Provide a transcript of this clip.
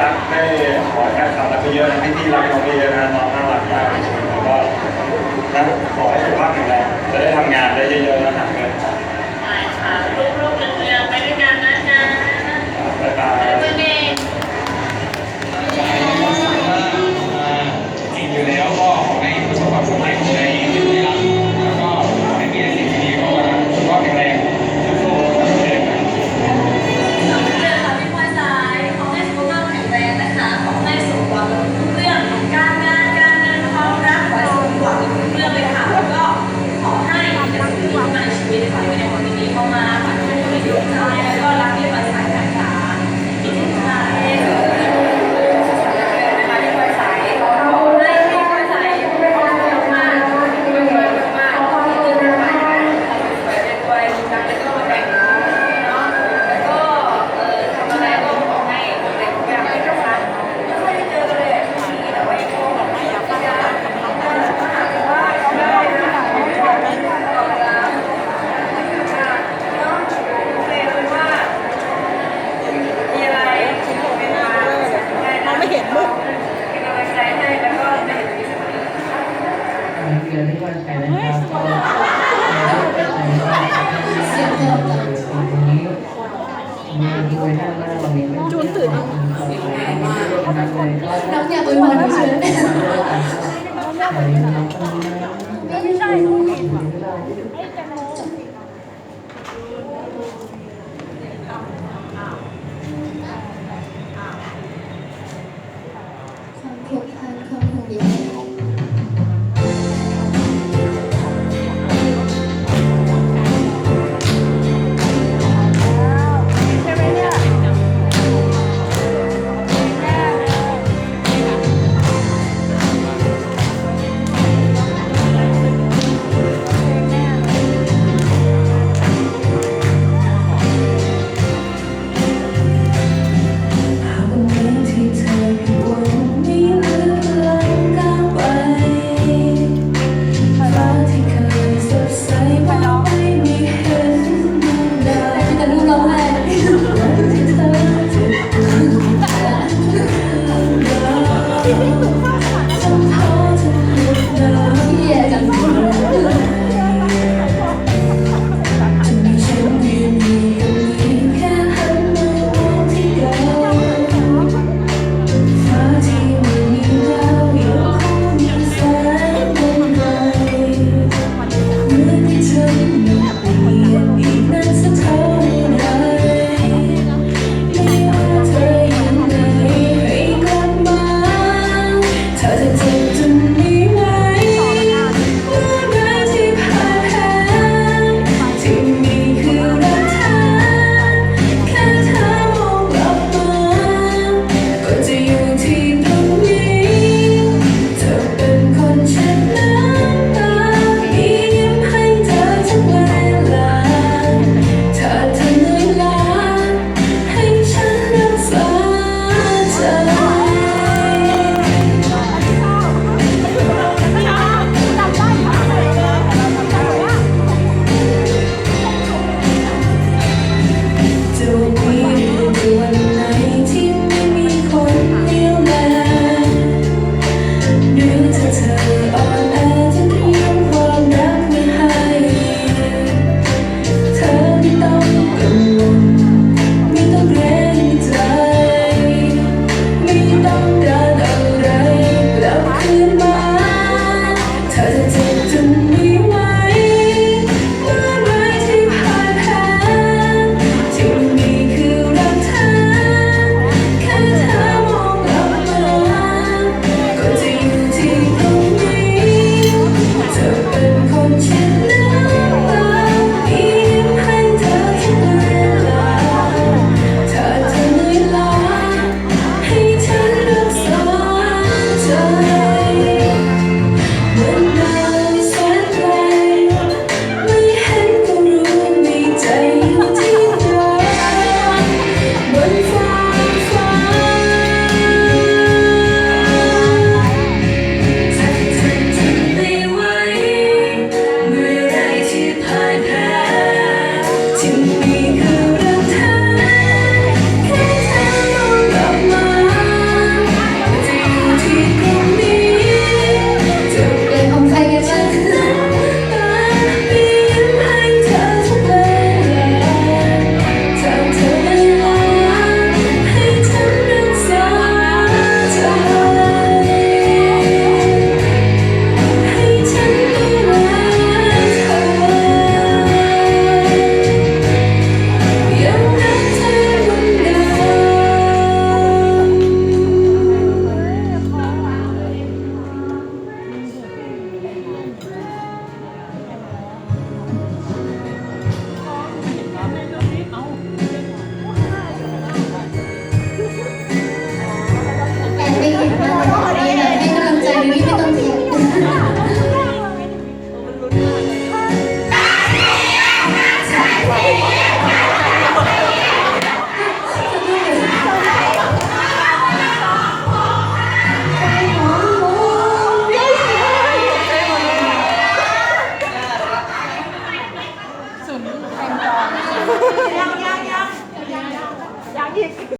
รักให้ขอการเขารักเยอะให้ที่รักเราเยอะนะน้องน่ารักมากแล้วก็นะขอให้สุขภาพแข็งแรงจะได้ทำงานได้เยอะ อที่บ้านใครนะครัก็จูนตื่นน้องอยากอวยพรเฉยไม่ใช่